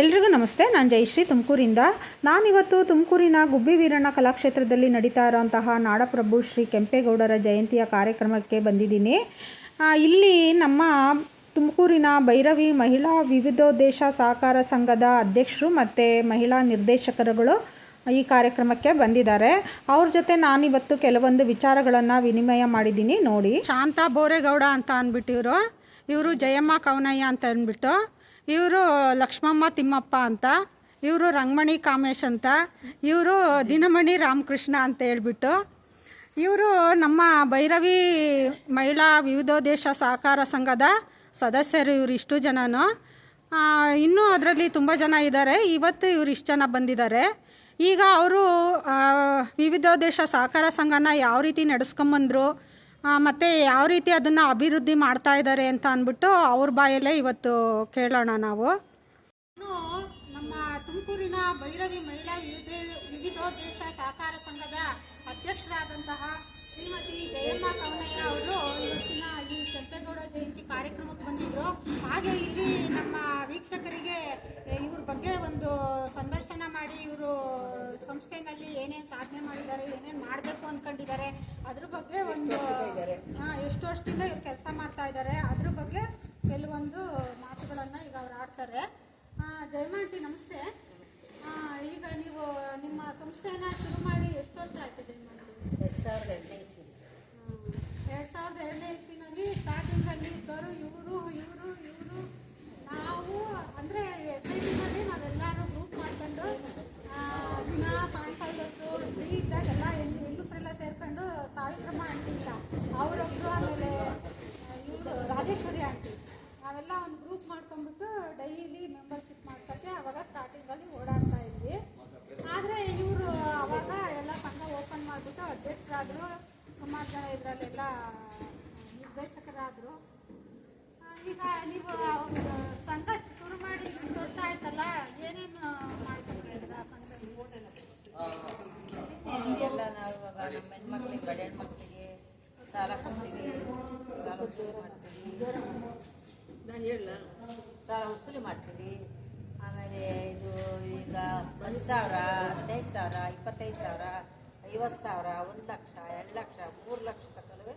ಎಲ್ರಿಗೂ ನಮಸ್ತೆ. ನಾನು ಜಯಶ್ರೀ ತುಮಕೂರಿಂದ. ನಾನಿವತ್ತು ತುಮಕೂರಿನ ಗುಬ್ಬಿ ವೀರಣ್ಣ ಕಲಾಕ್ಷೇತ್ರದಲ್ಲಿ ನಡೀತಾ ಇರೋಂತಹ ನಾಡಪ್ರಭು ಶ್ರೀ ಕೆಂಪೇಗೌಡರ ಜಯಂತಿಯ ಕಾರ್ಯಕ್ರಮಕ್ಕೆ ಬಂದಿದ್ದೀನಿ. ಇಲ್ಲಿ ನಮ್ಮ ತುಮಕೂರಿನ ಭೈರವಿ ಮಹಿಳಾ ವಿವಿಧೋದ್ದೇಶ ಸಹಕಾರ ಸಂಘದ ಅಧ್ಯಕ್ಷರು ಮತ್ತು ಮಹಿಳಾ ನಿರ್ದೇಶಕರುಗಳು ಈ ಕಾರ್ಯಕ್ರಮಕ್ಕೆ ಬಂದಿದ್ದಾರೆ. ಅವ್ರ ಜೊತೆ ನಾನಿವತ್ತು ಕೆಲವೊಂದು ವಿಚಾರಗಳನ್ನು ವಿನಿಮಯ ಮಾಡಿದ್ದೀನಿ. ನೋಡಿ. ಶಾಂತಾ ಬೋರೇಗೌಡ ಅಂತ ಅಂದ್ಬಿಟ್ಟು ಇವರು ಇವರು ಜಯಮ್ಮ ಕವನಯ್ಯ ಅಂತ ಅಂದ್ಬಿಟ್ಟು. ಇವರು ಲಕ್ಷ್ಮಮ್ಮ ತಿಮ್ಮಪ್ಪ ಅಂತ, ಇವರು ರಂಗಮಣಿ ಕಾಮೇಶ್ ಅಂತ, ಇವರು ದಿನಮಣಿ ರಾಮಕೃಷ್ಣ ಅಂತ ಹೇಳ್ಬಿಟ್ಟು, ಇವರು ನಮ್ಮ ಭೈರವಿ ಮಹಿಳಾ ವಿವಿಧೋದ್ದೇಶ ಸಹಕಾರ ಸಂಘದ ಸದಸ್ಯರು ಇವರು ಇಷ್ಟು ಜನನು. ಇನ್ನೂ ಅದರಲ್ಲಿ ತುಂಬ ಜನ ಇದ್ದಾರೆ ಇವತ್ತು ಇವರು ಇಷ್ಟು ಜನ ಬಂದಿದ್ದಾರೆ ಈಗ ಅವರು ವಿವಿಧೋದ್ದೇಶ ಸಹಕಾರ ಸಂಘನ ಯಾವ ರೀತಿ ನಡೆಸ್ಕೊಂಬಂದ್ರು ಮತ್ತು ಯಾವ ರೀತಿ ಅದನ್ನು ಅಭಿವೃದ್ಧಿ ಮಾಡ್ತಾ ಇದ್ದಾರೆ ಅಂತ ಅಂದ್ಬಿಟ್ಟು ಅವ್ರ ಬಾಯಲ್ಲೇ ಇವತ್ತು ಕೇಳೋಣ ನಾವು. ನಮ್ಮ ತುಮಕೂರಿನ ಭೈರವಿ ಮಹಿಳಾ ವಿವಿಧ ವಿವಿಧೋದ್ದೇಶ ಸಹಕಾರ ಸಂಘದ ಅಧ್ಯಕ್ಷರಾದಂತಹ ಶ್ರೀಮತಿ ಜಯಮ್ಮ ಕವನಯ್ಯ ಅವರು ಇವತ್ತಿನ ಈ ಕೆಂಪೇಗೌಡ ಜಯಂತಿ ಕಾರ್ಯಕ್ರಮಕ್ಕೆ ಬಂದಿದ್ರು. ಹಾಗೆ ಇಲ್ಲಿ ನಮ್ಮ ವೀಕ್ಷಕರಿಗೆ ಇವ್ರ ಬಗ್ಗೆ ಒಂದು ಸಂದರ್ಶನ ಮಾಡಿ ಇವರು ಸಂಸ್ಥೆನಲ್ಲಿ ಏನೇನು ಸಾಧನೆ ಮಾಡಿದ್ದಾರೆ, ಏನೇನು ಮಾಡಬೇಕು ಅಂದ್ಕೊಂಡಿದ್ದಾರೆ ಅದ್ರ ಬಗ್ಗೆ ಒಂದು ಹಾ, ಎಷ್ಟು ವರ್ಷದಿಂದ ಇವ್ರು ಕೆಲಸ ಮಾಡ್ತಾ ಇದ್ದಾರೆ ಅದ್ರ ಬಗ್ಗೆ ಕೆಲವೊಂದು ಮಾತುಗಳನ್ನು ಈಗ ಅವ್ರು ಆಡ್ತಾರೆ. ಜಯಮಾಂಟಿ ನಮಸ್ತೆ. ಈಗ ನೀವು ನಿಮ್ಮ ಸಂಸ್ಥೆನ ಶುರು ಮಾಡಿ ಎಷ್ಟು ವರ್ಷ ಆಯ್ತು ಜಯಮಾಂಟಿ ಎರಡು ಸಾವಿರದ ಎರಡನೇ ಇಸ್ವಿ ಎರಡು ಸಾವಿರದ ಎರಡನೇ ಇಸ್ವಿನಲ್ಲಿ ಸ್ಟಾರ್ಟಿಂಗಲ್ಲಿ ಇದ್ದವರು ಇವರು ಇವರು ಇವರು ನಾವು ಅಂದರೆ ಎಸ್ ಐ ಟಿನಲ್ಲಿ ನಾವೆಲ್ಲರೂ ಗ್ರೂಪ್ ಮಾಡ್ಕೊಂಡು ಆ, ದಿನ ಸಾಯಂಕಾಲ ಹೊತ್ತು ಫ್ರೀ ಇದ್ದಾಗ ಎಲ್ಲ ಹೆಣ್ಣು ಹೆಂಗಸರೆಲ್ಲ ಸೇರ್ಕೊಂಡು ಸಾವಿತ್ರಮ್ಮ ಆಂಟಿ ಇಲ್ಲ ಅವರೊಬ್ಬರು ಆಮೇಲೆ ಇವರು ರಾಜೇಶ್ವರಿ ಆಂಟಿ ನಾವೆಲ್ಲ ಒಂದು ಗ್ರೂಪ್ ಮಾಡ್ಕೊಂಡ್ಬಿಟ್ಟು ಡೈಲಿ ಮೆಂಬರ್ಶಿಪ್ ಮಾಡ್ಸೋಕ್ಕೆ ಅವಾಗ ಸ್ಟಾರ್ಟಿಂಗಲ್ಲಿ ಓಡಾಡ್ತಾ ಇದ್ವಿ ಆದರೆ ಇವರು ಅವಾಗ ಎಲ್ಲ ಸಂಘ ಓಪನ್ ಮಾಡಿಬಿಟ್ಟು ಅಧ್ಯಕ್ಷರಾದರು ಸುಮಾರು ಜನ ಇದರಲ್ಲೆಲ್ಲ ನಿರ್ದೇಶಕರಾದರು ಈಗ ನೀವು ಅವ್ರ ಸಂಘ ಶುರು ಮಾಡಿ ಇಷ್ಟು ವರ್ಷ ಆಯ್ತಲ್ಲ ಏನೇನು ಮಾಡ್ಕೊಂಡಿದ್ದೀರಾ ಸಂಘದಲ್ಲಿ ಎಲ್ಲ ನಾವು ಇವಾಗ ನಮ್ಮ ಹೆಣ್ಮಕ್ಳಿಗೆ ಬಡ ಹೆಣ್ಮಕ್ಳಿಗೆ ಸಾಲ ಕೊಡ್ತೀವಿ ಸಾಲ ವಸೂಲಿ ಮಾಡ್ತೀವಿ ಸಾಲ ವಸೂಲಿ ಮಾಡ್ತೀವಿ ಆಮೇಲೆ ಇದು ಈಗ ಒಂದು ಸಾವಿರ ಹದಿನೈದು ಸಾವಿರ ಇಪ್ಪತ್ತೈದು ಸಾವಿರ ಐವತ್ತು ಸಾವಿರ ಒಂದು ಲಕ್ಷ ಎರಡು ಲಕ್ಷ ಮೂರು ಲಕ್ಷ ತಕ್ಕಲವೇ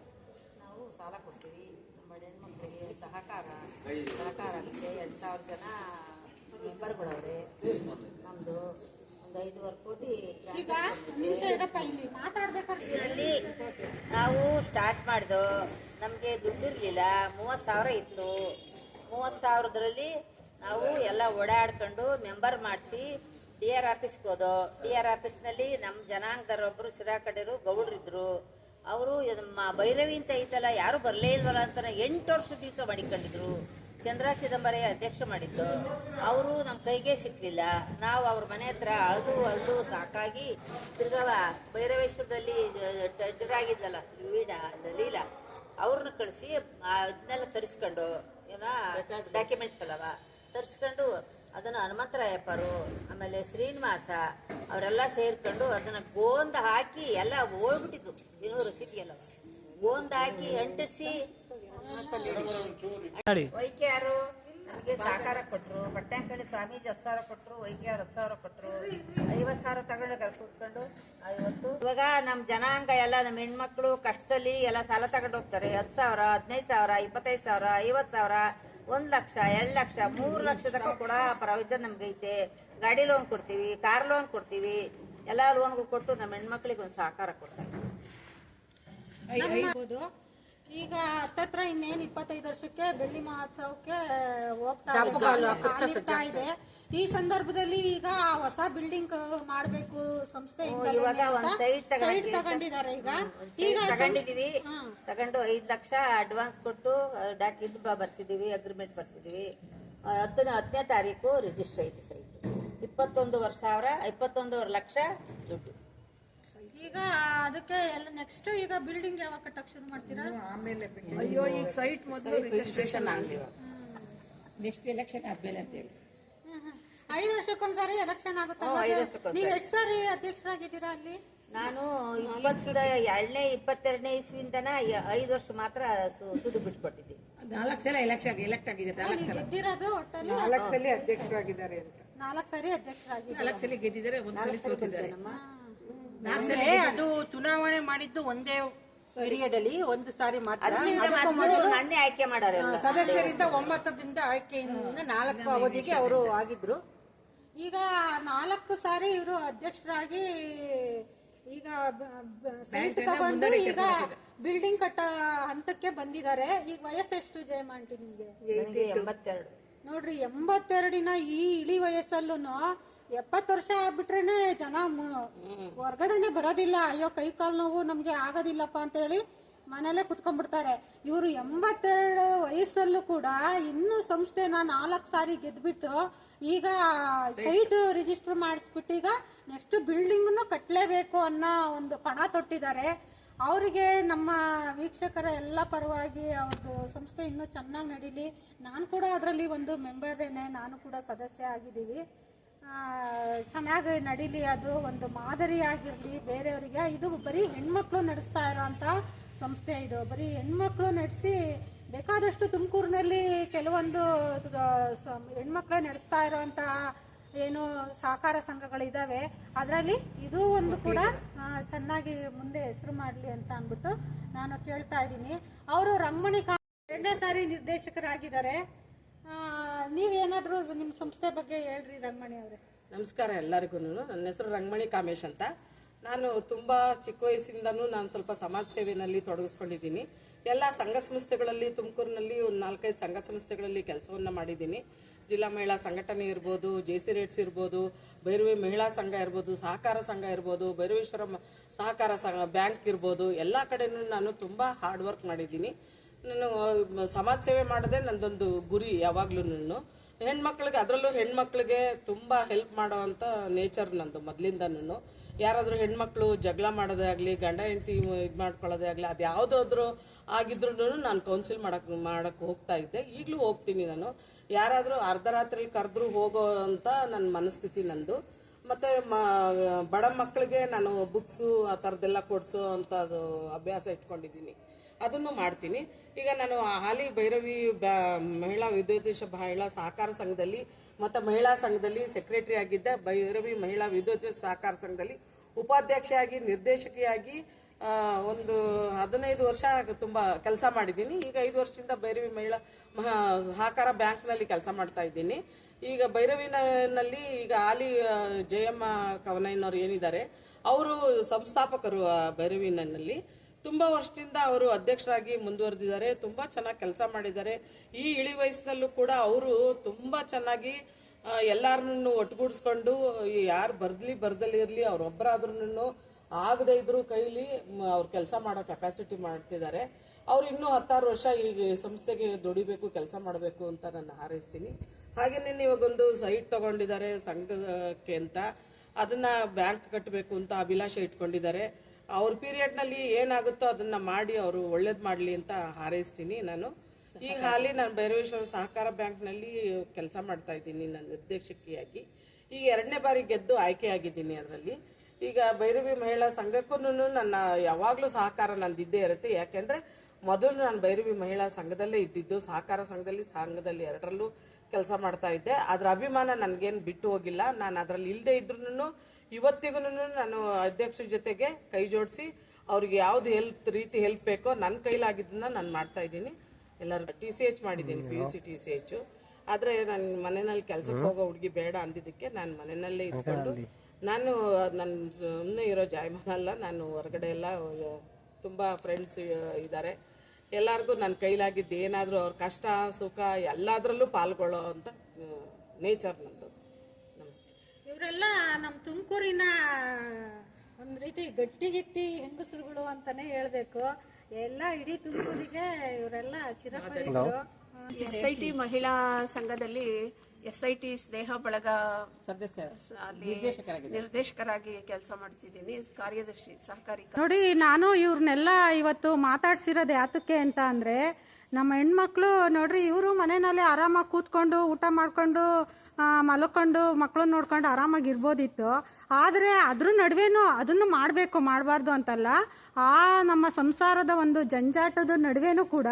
ನಾವು ಸಾಲ ಕೊಡ್ತೀವಿ. ನಮ್ಮ ಹೆಣ್ಮಕ್ಳಿಗೆ ಸಹಕಾರ. ಸಹಕಾರ ಆಗುತ್ತೆ ಎರಡು ಸಾವಿರ ಜನ ಮೆಂಬರ್ಗಳವ್ರೆ ನಮ್ಮದು ಒಂದು ಐದುವರೆ ಕೋಟಿ ಇಲ್ಲಿ ನಾವು ಸ್ಟಾರ್ಟ್ ಮಾಡಿದ್ದು ನಮಗೆ ದುಡ್ಡು ಇರಲಿಲ್ಲ ಮೂವತ್ತು ಸಾವಿರ ಇತ್ತು. ಮೂವತ್ತು ಸಾವಿರದ್ರಲ್ಲಿ ನಾವು ಎಲ್ಲ ಓಡಾಡ್ಕೊಂಡು ಮೆಂಬರ್ ಮಾಡಿಸಿ ಡಿ ಆರ್ ಆಫೀಸ್ಗೆ ಹೋದೋ. ಡಿ ಆರ್ ಆಫೀಸ್ನಲ್ಲಿ ನಮ್ಮ ಜನಾಂಗದವರೊಬ್ಬರು ಸಿರಾಕಡೆರು ಗೌಡ್ರಿದ್ರು ಅವರು ನಮ್ಮ ಭೈರವಿ ಅಂತ ಐತಲ್ಲ ಯಾರು ಬರಲೇ ಇಲ್ವಲ್ಲ ಅಂತ ಎಂಟು ವರ್ಷ ದಿವಸ ಮಾಡಿಕೊಂಡಿದ್ರು. ಚಂದ್ರ ಚಿದಂಬರಿ ಅಧ್ಯಕ್ಷ ಮಾಡಿದ್ದು. ಅವರು ನಮ್ಮ ಕೈಗೆ ಸಿಕ್ಕಲಿಲ್ಲ ನಾವು ಅವ್ರ ಮನೆ ಹತ್ರ ಅಳದು ಅಳದು ಸಾಕಾಗಿ ತಿರ್ಗವ ಭೈರವೇಶ್ವರದಲ್ಲಿ ಟಜರಾಗಿದ್ದಲ್ಲ ವೀಡ ಲೀಲಾ. ಅವ್ರನ್ನ ಕಳಿಸಿ ಅದನ್ನೆಲ್ಲ ತರಿಸ್ಕೊಂಡು ಏನೋ ಡಾಕ್ಯುಮೆಂಟ್ಸ್ ಅಲ್ಲವ ತರಿಸ್ಕೊಂಡು ಅದನ್ನು ಹನುಮಂತರಾಯಪ್ಪರು ಆಮೇಲೆ ಶ್ರೀನಿವಾಸ ಅವರೆಲ್ಲ ಸೇರ್ಕೊಂಡು ಅದನ್ನು ಗೋಂದ ಹಾಕಿ ಎಲ್ಲ ಹೋಗ್ಬಿಟ್ಟಿದ್ದು. ಇನ್ನೂರು ಸಿಟಿ ಎಲ್ಲ ಗೋಂದ ಹಾಕಿ ಅಂಟಿಸಿ ವೈಕ್ಯಾರು ನಮಗೆ ಸಹಕಾರ ಕೊಟ್ರು ಪಟ್ಟಂಕಳ್ಳಿ ಸ್ವಾಮೀಜಿ ಹತ್ತು ಸಾವಿರ ಕೊಟ್ರು ವೈಕ್ಯಾರು ಹತ್ತು ಸಾವಿರ ಕೊಟ್ರು ಐವತ್ತು ಸಾವಿರ ತಗೊಂಡು ಕೂತ್ಕೊಂಡು ಇವತ್ತು ಇವಾಗ ನಮ್ಮ ಜನಾಂಗ ಎಲ್ಲ ನಮ್ಮ ಹೆಣ್ಮಕ್ಳು ಕಷ್ಟದಲ್ಲಿ ಎಲ್ಲ ಸಾಲ ತಗೊಂಡು ಹೋಗ್ತಾರೆ. ಹತ್ತು ಸಾವಿರ ಹದಿನೈದು ಸಾವಿರ ಇಪ್ಪತ್ತೈದು ಸಾವಿರ ಐವತ್ತು ಸಾವಿರ ಒಂದ್ ಲಕ್ಷ ಎರಡು ಲಕ್ಷ ಮೂರು ಲಕ್ಷ ತನಕ ಕೂಡ ಪ್ರಾವಿಜನ್ ನಮ್ಗೆ ಐತೆ. ಗಾಡಿ ಲೋನ್ ಕೊಡ್ತೀವಿ ಕಾರ್ ಲೋನ್ ಕೊಡ್ತೀವಿ. ಎಲ್ಲ ಲೋನ್ಗೂ ಕೊಟ್ಟು ನಮ್ಮ ಹೆಣ್ಮಕ್ಳಿಗೆ ಒಂದು ಸಹಕಾರ ಕೊಡ್ತಾರೆ. ಈಗ ಹತ್ತತ್ರ ಇನ್ನೇನು ಇಪ್ಪತ್ತೈದು ವರ್ಷಕ್ಕೆ ಬೆಳ್ಳಿ ಮಹೋತ್ಸವಕ್ಕೆ ಹೋಗ್ತಾ ಇದೆ. ಈ ಸಂದರ್ಭದಲ್ಲಿ ಈಗ ಹೊಸ ಬಿಲ್ಡಿಂಗ್ ಮಾಡಬೇಕು ಸಂಸ್ಥೆ ಇವಾಗ ಸೈಟ್ ತಗೊಂಡಿದ್ದಾರೆ ಈಗ. ಈಗ ತಗೊಂಡಿದೀವಿ ತಗೊಂಡು ಐದ್ ಲಕ್ಷ ಅಡ್ವಾನ್ಸ್ ಕೊಟ್ಟು ಡಾಕ್ಯುಮೆಂಟ್ ಇದು ಬರ್ಸಿದೀವಿ ಅಗ್ರಿಮೆಂಟ್ ಬರ್ಸಿದೀವಿ ಹತ್ತನೇ ಹತ್ತನೇ ತಾರೀಕು ರಿಜಿಸ್ಟರ್ ಐತಿ ಸೈಟ್ ಇಪ್ಪತ್ತೊಂದೂವರೆ ಸಾವಿರ ಇಪ್ಪತ್ತೊಂದೂವರೆ ಲಕ್ಷ ದುಡ್ಡು. ಈಗ ಅದಕ್ಕೆ ಎಲ್ಲ ನೆಕ್ಸ್ಟ್ ಈಗ ಬಿಲ್ಡಿಂಗ್ ಯಾವಾಗ ಕಟ್ಟಕ್ ಶುರು ಮಾಡ್ತೀರಾ? ಅಯ್ಯೋ ಈಗ ಸೈಟ್ ಮೊದಲು ರಿಜಿಸ್ಟ್ರೇಷನ್ ಆಗಲಿಲ್ಲ ನೆಕ್ಸ್ಟ್ ಎಲೆಕ್ಷನ್ ಆದ್ಮೇಲೆ ಅಂತೇಳಿ ಹ್ಮ್, ಹ್ಮ್. ಐದು ವರ್ಷಕ್ಕೊಂದ್ಸಾರಿ ಎಲೆಕ್ಷನ್ ಆಗುತ್ತೆ ನೀವು ಎಷ್ಟು ಸಾರಿ ಅಧ್ಯಕ್ಷರಾಗಿದ್ದೀರಾ ಅಲ್ಲಿ? ನಾನು ಇಪ್ಪತ್ತ ಎರಡನೇ ಇಪ್ಪತ್ತೆರಡನೇ ಇಸ್ವಿಯಿಂದನ ಐದು ವರ್ಷ ಮಾತ್ರ ಸು- ಬಿಟ್ಕೊಟ್ಟಿದ್ದೀನಿ. ಬಿಟ್ಕೊಟ್ಟಿದ್ದೆ ನಾಲ್ಕು ಸಲ ಎಲೆಕ್ಷನ್ ಎಲೆಕ್ಟ್ ಆಗಿದೆ ನಾಲ್ಕು ಸಲ. ಗೆದ್ದಿರೋದು ಒಟ್ಟಲ್ಲಿ? ನಾಲ್ಕು ಸಲ ಅಧ್ಯಕ್ಷರಾಗಿದ್ದಾರೆ ಅಂತ. ನಾಲ್ಕು ಸಾರಿ ಅಧ್ಯಕ್ಷರಾಗಿ ನಾಲ್ಕು ಸಲ ಗೆದ್ದಿದ್ದಾರೆ ಒಂದ್ಸಲ ಸೋತಿದ್ದಾರೆ. ಅಂದ್ರೆ ಅದು ಚುನಾವಣೆ ಮಾಡಿದ್ದು ಒಂದೇ ಪೀರಿಯಡ್ ಅಲ್ಲಿ ಒಂದು ಸಾರಿ ಮಾತ್ರ. ಅದಕ್ಕಿಂತ ಅದಕ್ಕೂ ಮೊದಲು ಮೊದಲು ನನ್ನೇ ಆಯ್ಕೆ ಮಾಡೋರು. ಸದಸ್ಯರಿಂದ ಒಂಬತ್ತದಿಂದ ಆಯ್ಕೆಯಿಂದ ನಾಲ್ಕು ಅವಧಿಗೆ ಅವರು ಆಗಿದ್ರು. ಈಗ ನಾಲ್ಕು ಸಾರಿ ಇವರು ಅಧ್ಯಕ್ಷರಾಗಿ ಈಗ ಸೈಟ್ ತಗೊಂಡು ಈಗ ಬಿಲ್ಡಿಂಗ್ ಕಟ್ಟ ಹಂತಕ್ಕೆ ಬಂದಿದ್ದಾರೆ. ಈಗ ವಯಸ್ಸೆಷ್ಟು ಜಯಮಾಂಟಿ ನಿಮ್ಗೆ? ಎಂಬತ್ತೆರಡು. ನೋಡ್ರಿ ಎಂಬತ್ತೆರಡಿನ ಈ ಇಳಿ ವಯಸ್ಸಲ್ಲೂ ಎಪ್ಪತ್ತು ವರ್ಷ ಆಗ್ಬಿಟ್ರೇನೆ ಜನ ಹೊರ್ಗಡೆನೆ ಬರೋದಿಲ್ಲ. ಅಯ್ಯೋ ಕೈ ಕಾಲು ನೋವು ನಮ್ಗೆ ಆಗೋದಿಲ್ಲಪ್ಪ ಅಂತ ಹೇಳಿ ಮನೇಲೆ ಕುತ್ಕೊಂಡ್ಬಿಡ್ತಾರೆ. ಇವರು ಎಂಬತ್ತೆರಡು ವಯಸ್ಸಲ್ಲೂ ಕೂಡ ಇನ್ನೂ ಸಂಸ್ಥೆನ ನಾಲ್ಕು ಸಾರಿ ಗೆದ್ಬಿಟ್ಟು ಈಗ ಸೈಟ್ ರಿಜಿಸ್ಟರ್ ಮಾಡಿಸ್ಬಿಟ್ಟು ಈಗ ನೆಕ್ಸ್ಟ್ ಬಿಲ್ಡಿಂಗ್ನು ಕಟ್ಟಲೇಬೇಕು ಅನ್ನೋ ಒಂದು ಪಣ ತೊಟ್ಟಿದ್ದಾರೆ. ಅವರಿಗೆ ನಮ್ಮ ವೀಕ್ಷಕರ ಎಲ್ಲ ಪರವಾಗಿ ಅವ್ರದ್ದು ಸಂಸ್ಥೆ ಇನ್ನೂ ಚೆನ್ನಾಗಿ ನಡೀಲಿ. ನಾನು ಕೂಡ ಅದರಲ್ಲಿ ಒಂದು ಮೆಂಬರೇನೆ. ನಾನು ಕೂಡ ಸದಸ್ಯ ಆಗಿದ್ದೀವಿ. ಚೆನ್ನಾಗಿ ನಡೀಲಿ ಅದು ಒಂದು ಮಾದರಿಯಾಗಿರಲಿ ಬೇರೆಯವರಿಗೆ ಇದು ಬರೀ ಹೆಣ್ಮಕ್ಳು ನಡೆಸ್ತಾ ಇರೋಂಥ ಸಂಸ್ಥೆ ಇದು. ಬರೀ ಹೆಣ್ಮಕ್ಳು ನಡೆಸಿ ಬೇಕಾದಷ್ಟು ತುಮಕೂರಿನಲ್ಲಿ ಕೆಲವೊಂದು ಹೆಣ್ಮಕ್ಳು ನಡೆಸ್ತಾ ಇರೋಂಥ ಏನು ಸಹಕಾರ ಸಂಘಗಳಿದ್ದಾವೆ ಅದರಲ್ಲಿ ಇದು ಒಂದು ಕೂಡ ಚೆನ್ನಾಗಿ ಮುಂದೆ ಹೆಸರು ಮಾಡಲಿ ಅಂತ ಅಂದ್ಬಿಟ್ಟು ನಾನು ಕೇಳ್ತಾ ಇದ್ದೀನಿ. ಅವರು ರಂಗಮಣಿ ಕಾ ಎರಡನೇ ಸಾರಿ ನಿರ್ದೇಶಕರಾಗಿದ್ದಾರೆ. ಆ, ನೀವೇನಾದ್ರೂ ನಿಮ್ಮ ಸಂಸ್ಥೆ ಬಗ್ಗೆ ಹೇಳ್ರಿ ರಂಗಮಣಿ ಅವರೇ. ನಮಸ್ಕಾರ ಎಲ್ಲರಿಗೂ. ನನ್ನ ಹೆಸರು ರಂಗಮಣಿ ಕಾಮೇಶ್ ಅಂತ. ನಾನು ತುಂಬ ಚಿಕ್ಕ ವಯಸ್ಸಿಂದನೂ ನಾನು ಸ್ವಲ್ಪ ಸಮಾಜ ಸೇವೆಯಲ್ಲಿ ತೊಡಗಿಸ್ಕೊಂಡಿದ್ದೀನಿ. ಎಲ್ಲ ಸಂಘ ಸಂಸ್ಥೆಗಳಲ್ಲಿ ತುಮಕೂರಿನಲ್ಲಿ ಒಂದು ನಾಲ್ಕೈದು ಸಂಘ ಸಂಸ್ಥೆಗಳಲ್ಲಿ ಕೆಲಸವನ್ನು ಮಾಡಿದ್ದೀನಿ. ಜಿಲ್ಲಾ ಮಹಿಳಾ ಸಂಘಟನೆ ಇರ್ಬೋದು ಜೆ ಸಿ ರೇಟ್ಸ್ ಇರ್ಬೋದು ಭೈರವಿ ಮಹಿಳಾ ಸಂಘ ಇರ್ಬೋದು ಸಹಕಾರ ಸಂಘ ಇರ್ಬೋದು ಭೈರವೇಶ್ವರ ಸಹಕಾರ ಸಂಘ ಬ್ಯಾಂಕ್ ಇರ್ಬೋದು ಎಲ್ಲ ಕಡೆನೂ ನಾನು ತುಂಬ ಹಾರ್ಡ್ ವರ್ಕ್ ಮಾಡಿದ್ದೀನಿ. ನಾನು ಸಮಾಜ ಸೇವೆ ಮಾಡೋದೇ ನಂದೊಂದು ಗುರಿ ಯಾವಾಗ್ಲೂ ಹೆಣ್ಮಕ್ಳಿಗೆ, ಅದರಲ್ಲೂ ಹೆಣ್ಮಕ್ಳಿಗೆ ತುಂಬ ಹೆಲ್ಪ್ ಮಾಡೋ ಅಂತ ನೇಚರ್ ನಂದು ಮೊದಲಿಂದನೂ ಯಾರಾದರೂ ಹೆಣ್ಮಕ್ಳು ಜಗಳ ಮಾಡೋದೇ ಆಗಲಿ, ಗಂಡ ಹೆಂಡತಿ ಇದು ಮಾಡ್ಕೊಳ್ಳೋದೇ ಆಗಲಿ, ಅದು ಯಾವುದಾದ್ರೂ ಆಗಿದ್ರು ನಾನು ಕೌನ್ಸಿಲ್ ಮಾಡಕ್ಕೆ ಮಾಡಕ್ಕೆ ಹೋಗ್ತಾ ಇದ್ದೆ. ಈಗಲೂ ಹೋಗ್ತೀನಿ ನಾನು. ಯಾರಾದರೂ ಅರ್ಧ ರಾತ್ರಿ ಕರೆದ್ರೂ ಹೋಗೋ ಅಂತ ನನ್ನ ಮನಸ್ಥಿತಿ ನಂದು. ಮತ್ತು ಮ, ಬಡ ಮಕ್ಕಳಿಗೆ ನಾನು ಬುಕ್ಸು ಆ ಥರದ್ದೆಲ್ಲ ಕೊಡಿಸೋ ಅಂಥದ್ದು ಅಭ್ಯಾಸ ಇಟ್ಕೊಂಡಿದ್ದೀನಿ. ಅದನ್ನು ಮಾಡ್ತೀನಿ. ಈಗ ನಾನು ಹಾಲಿ ಭೈರವಿ ಮಹಿಳಾ ವಿದ್ಯೋದೇಶ ಮಹಿಳಾ ಸಹಕಾರ ಸಂಘದಲ್ಲಿ ಮತ್ತು ಮಹಿಳಾ ಸಂಘದಲ್ಲಿ ಸೆಕ್ರೆಟರಿ ಆಗಿದ್ದ ಭೈರವಿ ಮಹಿಳಾ ವಿದ್ಯೋದೇಶ ಸಹಕಾರ ಸಂಘದಲ್ಲಿ ಉಪಾಧ್ಯಕ್ಷೆಯಾಗಿ, ನಿರ್ದೇಶಕಿಯಾಗಿ ಒಂದು ಹದಿನೈದು ವರ್ಷ ತುಂಬ ಕೆಲಸ ಮಾಡಿದ್ದೀನಿ. ಈಗ ಐದು ವರ್ಷದಿಂದ ಭೈರವಿ ಮಹಿಳಾ ಮಹಾ, ಸಹಕಾರ ಬ್ಯಾಂಕ್ನಲ್ಲಿ ಕೆಲಸ ಮಾಡ್ತಾ ಇದ್ದೀನಿ. ಈಗ ಭೈರವಿನಲ್ಲಿ ಈಗ ಹಾಲಿ ಜಯಮ್ಮ ಕವನಯ್ಯನವರು ಏನಿದ್ದಾರೆ, ಅವರು ಸಂಸ್ಥಾಪಕರು ಭೈರವಿನಲ್ಲಿ. ತುಂಬ ವರ್ಷದಿಂದ ಅವರು ಅಧ್ಯಕ್ಷರಾಗಿ ಮುಂದುವರೆದಿದ್ದಾರೆ, ತುಂಬ ಚೆನ್ನಾಗಿ ಕೆಲಸ ಮಾಡಿದ್ದಾರೆ. ಈ ಇಳಿ ವಯಸ್ಸಿನಲ್ಲೂ ಕೂಡ ಅವರು ತುಂಬ ಚೆನ್ನಾಗಿ ಎಲ್ಲರನ್ನೂ ಒಟ್ಟುಗೂಡಿಸ್ಕೊಂಡು, ಯಾರು ಬರ್ದಲಿ ಬರ್ದಲ್ಲಿ ಇರಲಿ ಅವ್ರೊಬ್ಬರಾದ್ರೂ ಆಗದೇ ಇದ್ರು ಕೈಲಿ ಅವ್ರು ಕೆಲಸ ಮಾಡೋ ಕೆಪಾಸಿಟಿ ಮಾಡ್ತಿದ್ದಾರೆ. ಅವ್ರು ಇನ್ನೂ ಹತ್ತಾರು ವರ್ಷ ಈ ಸಂಸ್ಥೆಗೆ ದುಡಿಬೇಕು, ಕೆಲಸ ಮಾಡಬೇಕು ಅಂತ ನಾನು ಹಾರೈಸ್ತೀನಿ. ಹಾಗೆಯೇ ಇವಾಗೊಂದು ಸೈಟ್ ತಗೊಂಡಿದ್ದಾರೆ ಸಂಘಕ್ಕೆ ಅಂತ. ಅದನ್ನ ಬ್ಯಾಂಕ್ ಕಟ್ಟಬೇಕು ಅಂತ ಅಭಿಲಾಷೆ ಇಟ್ಕೊಂಡಿದ್ದಾರೆ. ಅವ್ರ ಪೀರಿಯಡ್ನಲ್ಲಿ ಏನಾಗುತ್ತೋ ಅದನ್ನ ಮಾಡಿ ಅವರು ಒಳ್ಳೇದು ಮಾಡಲಿ ಅಂತ ಹಾರೈಸ್ತೀನಿ ನಾನು. ಈಗ ಹಾಲಿ ನಾನು ಭೈರವೇಶ್ವರ ಸಹಕಾರ ಬ್ಯಾಂಕ್ನಲ್ಲಿ ಕೆಲಸ ಮಾಡ್ತಾ ಇದ್ದೀನಿ ನಾನು ನಿರ್ದೇಶಕಿಯಾಗಿ. ಈಗ ಎರಡನೇ ಬಾರಿ ಗೆದ್ದು ಆಯ್ಕೆಯಾಗಿದ್ದೀನಿ ಅದರಲ್ಲಿ. ಈಗ ಭೈರವಿ ಮಹಿಳಾ ಸಂಘಕ್ಕೂ ನನ್ನ ಯಾವಾಗಲೂ ಸಹಕಾರ ನಂದಿದ್ದೇ ಇರುತ್ತೆ. ಯಾಕೆಂದರೆ ಮೊದಲು ನಾನು ಭೈರವಿ ಮಹಿಳಾ ಸಂಘದಲ್ಲೇ ಇದ್ದಿದ್ದು, ಸಹಕಾರ ಸಂಘದಲ್ಲಿ ಸಂಘದಲ್ಲಿ ಎರಡರಲ್ಲೂ ಕೆಲಸ ಮಾಡ್ತಾ ಇದ್ದೆ. ಅದರ ಅಭಿಮಾನ ನನಗೇನು ಬಿಟ್ಟು ಹೋಗಿಲ್ಲ. ನಾನು ಅದರಲ್ಲಿ ಇಲ್ಲದೆ ಇದ್ರೂ ಇವತ್ತಿಗೂ ನಾನು ಅಧ್ಯಕ್ಷರ ಜೊತೆಗೆ ಕೈ ಜೋಡಿಸಿ ಅವ್ರಿಗೆ ಯಾವ್ದು ಹೆಲ್ಪ್ ರೀತಿ ಹೆಲ್ಪ್ ಬೇಕೋ ನನ್ನ ಕೈಲಾಗಿದ್ದನ್ನ ನಾನು ಮಾಡ್ತಾ ಇದ್ದೀನಿ. ಎಲ್ಲರೂ ಟಿ ಸಿ ಎಚ್ ಮಾಡಿದ್ದೀನಿ P U C T C H ಆದರೆ ನನ್ನ ಮನೆಯಲ್ಲಿ ಕೆಲಸಕ್ಕೆ ಹೋಗೋ ಹುಡುಗಿ ಬೇಡ ಅಂದಿದ್ದಕ್ಕೆ ನಾನು ಮನೆಯಲ್ಲೇ ಇದ್ಕೊಂಡು ನಾನು ನನ್ನ ಸುಮ್ಮನೆ ಇರೋ ಜಾಯಮಾನ ಅಲ್ಲ ನಾನು ಹೊರಗಡೆ ಎಲ್ಲ ತುಂಬ ಫ್ರೆಂಡ್ಸ್ ಇದ್ದಾರೆ. ಎಲ್ಲರಿಗೂ ನನ್ನ ಕೈಲಾಗಿದ್ದು ಏನಾದರೂ ಅವ್ರ ಕಷ್ಟ ಸುಖ ಎಲ್ಲದರಲ್ಲೂ ಪಾಲ್ಗೊಳ್ಳೋ ಅಂತ ನೇಚರ್ ನಂದು ಇವರೆಲ್ಲ ನಮ್ಮ ತುಮಕೂರಿನ ಒಂದು ರೀತಿ ಗಟ್ಟಿಗಿತ್ತಿ ಹೆಂಗಸರುಗಳು ಅಂತಾನೆ ಹೇಳ್ಬೇಕು. ಎಲ್ಲ ಇಡೀ ತುಮಕೂರಿಗೆ ಇವರೆಲ್ಲ ಚಿರಪರಿಚಿತರು ಎಸ್ ಐ ಟಿ ಮಹಿಳಾ ಸಂಘದಲ್ಲಿ ಎಸ್ ಐ ಟಿ ಸ್ನೇಹ ಬಳಗ ನಿರ್ದೇಶಕರಾಗಿ ಕೆಲಸ ಮಾಡ್ತಿದ್ದೀನಿ ಕಾರ್ಯದರ್ಶಿ ಸಹಕಾರಿ ನೋಡಿ ನಾನು ಇವ್ರನ್ನೆಲ್ಲ ಇವತ್ತು ಮಾತಾಡ್ಸಿರೋದು ಯಾತಕ್ಕೆ ಅಂತ ಅಂದ್ರೆ ನಮ್ಮ ಹೆಣ್ಮಕ್ಳು ನೋಡ್ರಿ ಇವರು ಮನೆಯಲ್ಲಿ ಆರಾಮಾಗಿ ಕೂತ್ಕೊಂಡು ಊಟ ಮಾಡ್ಕೊಂಡು ಮಲ್ಕೊಂಡು ಮಕ್ಕಳನ್ನ ನೋಡ್ಕೊಂಡು ಆರಾಮಾಗಿ ಇರ್ಬೋದಿತ್ತು. ಆದರೆ ಅದ್ರ ನಡುವೆನೂ ಅದನ್ನು ಮಾಡಬೇಕು, ಮಾಡಬಾರ್ದು ಅಂತಲ್ಲ, ಆ ನಮ್ಮ ಸಂಸಾರದ ಒಂದು ಜಂಜಾಟದ ನಡುವೆನೂ ಕೂಡ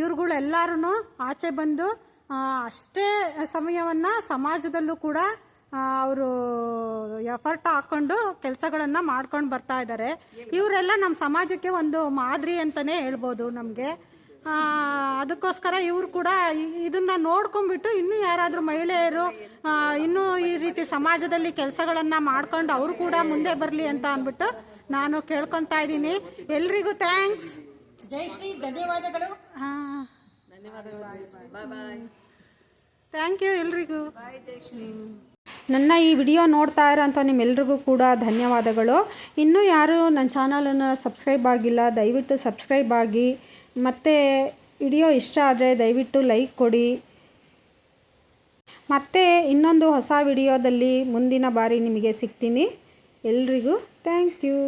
ಇವ್ರುಗಳೆಲ್ಲರೂ ಆಚೆ ಬಂದು ಅಷ್ಟೇ ಸಮಯವನ್ನು ಸಮಾಜದಲ್ಲೂ ಕೂಡ ಅವರು ಎಫರ್ಟ್ ಹಾಕ್ಕೊಂಡು ಕೆಲಸಗಳನ್ನು ಮಾಡ್ಕೊಂಡು ಬರ್ತಾ ಇದ್ದಾರೆ ಇವರೆಲ್ಲ ನಮ್ಮ ಸಮಾಜಕ್ಕೆ ಒಂದು ಮಾದರಿ ಅಂತಲೇ ಹೇಳ್ಬೋದು ನಮಗೆ. ಅದಕ್ಕೋಸ್ಕರ ಇವರು ಕೂಡ ಇದನ್ನ ನೋಡ್ಕೊಂಡ್ಬಿಟ್ಟು ಇನ್ನೂ ಯಾರಾದರೂ ಮಹಿಳೆಯರು ಇನ್ನೂ ಈ ರೀತಿ ಸಮಾಜದಲ್ಲಿ ಕೆಲಸಗಳನ್ನು ಮಾಡ್ಕೊಂಡು ಅವರು ಕೂಡ ಮುಂದೆ ಬರಲಿ ಅಂತ ಅಂದ್ಬಿಟ್ಟು ನಾನು ಕೇಳ್ಕೊತಾ ಇದ್ದೀನಿ. ಎಲ್ರಿಗೂ ಥ್ಯಾಂಕ್ಸ್ ಜಯಶ್ರೀ ಧನ್ಯವಾದಗಳು. ಥ್ಯಾಂಕ್ ಯು ಎಲ್ರಿಗೂ. ನನ್ನ ಈ ವಿಡಿಯೋ ನೋಡ್ತಾ ಇರೋಂಥ ನಿಮ್ಮೆಲ್ರಿಗೂ ಕೂಡ ಧನ್ಯವಾದಗಳು. ಇನ್ನೂ ಯಾರು ನನ್ನ ಚಾನಲನ್ನು ಸಬ್ಸ್ಕ್ರೈಬ್ ಆಗಿಲ್ಲ ದಯವಿಟ್ಟು ಸಬ್ಸ್ಕ್ರೈಬ್ ಆಗಿ. ಮತ್ತು ವಿಡಿಯೋ ಇಷ್ಟ ಆದರೆ ದಯವಿಟ್ಟು ಲೈಕ್ ಕೊಡಿ. ಮತ್ತೆ ಇನ್ನೊಂದು ಹೊಸ ವಿಡಿಯೋದಲ್ಲಿ ಮುಂದಿನ ಬಾರಿ ನಿಮಗೆ ಸಿಗ್ತೀನಿ. ಎಲ್ರಿಗೂ ಥ್ಯಾಂಕ್ ಯು.